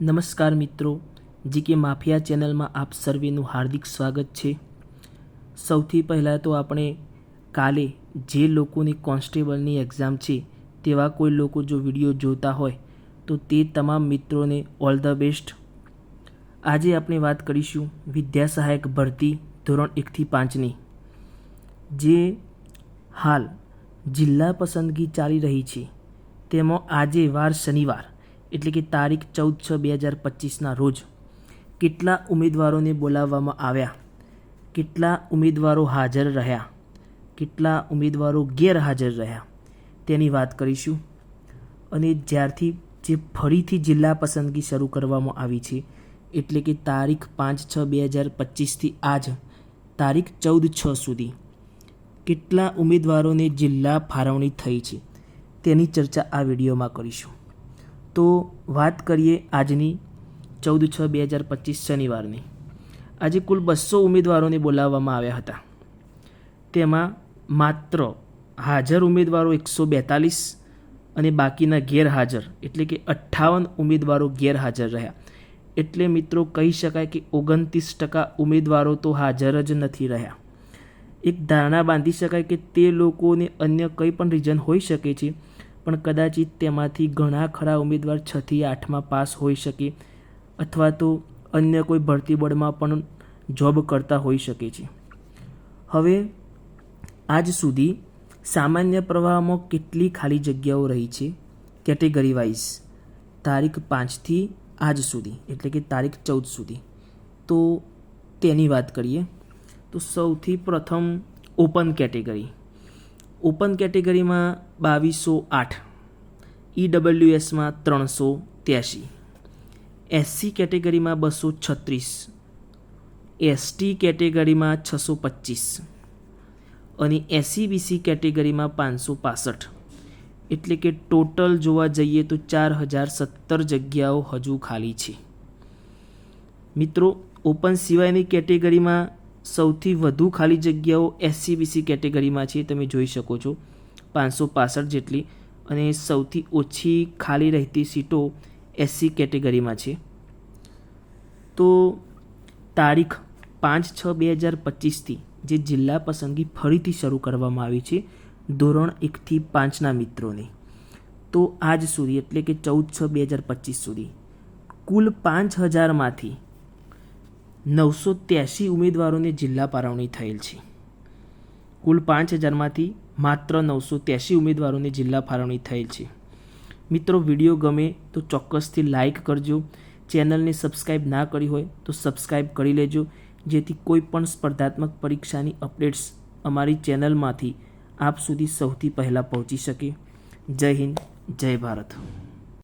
નમસ્કાર મિત્રો, GK mafia ચેનલમાં આપ સર્વેનું હાર્દિક સ્વાગત છે. સૌથી પહેલાં તો આપણે કાલે જે લોકોની કોન્સ્ટેબલની એક્ઝામ છે, તેવા કોઈ લોકો જો વીડિયો જોતા હોય, તો તે તમામ મિત્રોને ઓલ ધ બેસ્ટ. આજે આપણે વાત કરીશું વિદ્યા સહાયક ભરતી ધોરણ એકથી પાંચની, જે હાલ જિલ્લા પસંદગી ચાલી રહી છે. તેમાં આજે વાર શનિવાર એટલે કે તારીખ ચૌદ છ બે હજાર પચીસના રોજ કેટલા ઉમેદવારોને બોલાવવામાં આવ્યા? કેટલા ઉમેદવારો હાજર રહ્યા? કેટલા ઉમેદવારો ગેરહાજર રહ્યા? તેની વાત કરીશું. અને જ્યારથી જે ફરીથી જિલ્લા પસંદગી શરૂ કરવામાં આવી છે, એટલે કે તારીખ પાંચ છ બે હજાર પચીસથી આજ, તારીખ ચૌદ છ સુધી, કેટલા ઉમેદવારોને જિલ્લા ફાળવણી થઈ છે, તેની ચર્ચા આ વિડીયોમાં કરીશું. તો વાત કરીએ આજની ચૌદ છ બે હજાર પચીસ શનિવારની. આજે કુલ બસો ઉમેદવારોને બોલાવવામાં આવ્યા હતા. તેમાં માત્ર હાજર ઉમેદવારો એકસો બેતાલીસ અને બાકીના ગેરહાજર એટલે કે અઠ્ઠાવન ઉમેદવારો ગેરહાજર રહ્યા. એટલે મિત્રો કહી શકાય કે ઓગણત્રીસ ટકા ઉમેદવારો તો હાજર જ નથી રહ્યા. એક ધારણા બાંધી શકાય કે તે લોકોને અન્ય કંઈ પણ રીઝન હોઈ શકે છે પણ કદાચિત તેમાંથી ઘણા ખરા ઉમેદવાર છથી આઠમાં પાસ હોઈ શકે અથવા તો અન્ય કોઈ ભરતી બોર્ડમાં પણ જોબ કરતા હોઈ શકે છે. હવે, આજ સુધી સામાન્ય પ્રવાહમાં કેટલી ખાલી જગ્યાઓ રહી છે? કેટેગરી વાઇઝ, તારીખ પાંચથી આજ સુધી, એટલે કે તારીખ ચૌદ સુધી. તો તેની વાત કરીએ, તો સૌથી પ્રથમ ઓપન કેટેગરી. ઓપન કેટેગરીમાં બાવીસો આઠ, ઈડબલ્યુએસમાં ત્રણસો ત્યાસી એસસી કેટેગરીમાં બસો છત્રીસ, એસટી કેટેગરીમાં છસો પચીસ અને એસીબીસી કેટેગરીમાં પાંચસો પાસઠ. એટલે કે ટોટલ જોવા જઈએ તો ચાર હજાર સત્તર જગ્યાઓ હજુ ખાલી છે. મિત્રો, ઓપન સિવાયની કેટેગરીમાં સૌથી વધુ ખાલી જગ્યાઓ એસસીબીસી કેટેગરીમાં છે, તમે જોઈ શકો છો. પાંચસો પાસઠ જેટલી અને સૌથી ઓછી ખાલી રહેતી સીટો એસસી કેટેગરીમાં છે. તો તારીખ પાંચ છ બે હજાર પચીસથી જે જિલ્લા પસંદગી ફરીથી શરૂ કરવામાં આવી છે, ધોરણ એકથી પાંચના મિત્રોની. તો આજ સુધી, એટલે કે ચૌદ છ બે હજાર પચીસ સુધી, કુલ પાંચ હજારમાંથી નવસો ત્યાસી ઉમેદવારોને જિલ્લા પારવણી થયેલ છે. કુલ પાંચ હજારમાંથી માત્ર નવસો ત્યાસી ઉમેદવારોને જિલ્લા ફાળવણી થયેલ છે. મિત્રો, વીડિયો ગમે તો ચોક્કસથી લાઇક કરજો. ચેનલને સબસ્ક્રાઈબ ના કરી હોય તો સબસ્ક્રાઈબ કરી લેજો. જેથી કોઈ પણ સ્પર્ધાત્મક પરીક્ષાની અપડેટ્સ અમારી ચેનલમાંથી આપ સુધી સૌથી પહેલાં પહોંચી શકે. જય હિન્દ, જય ભારત.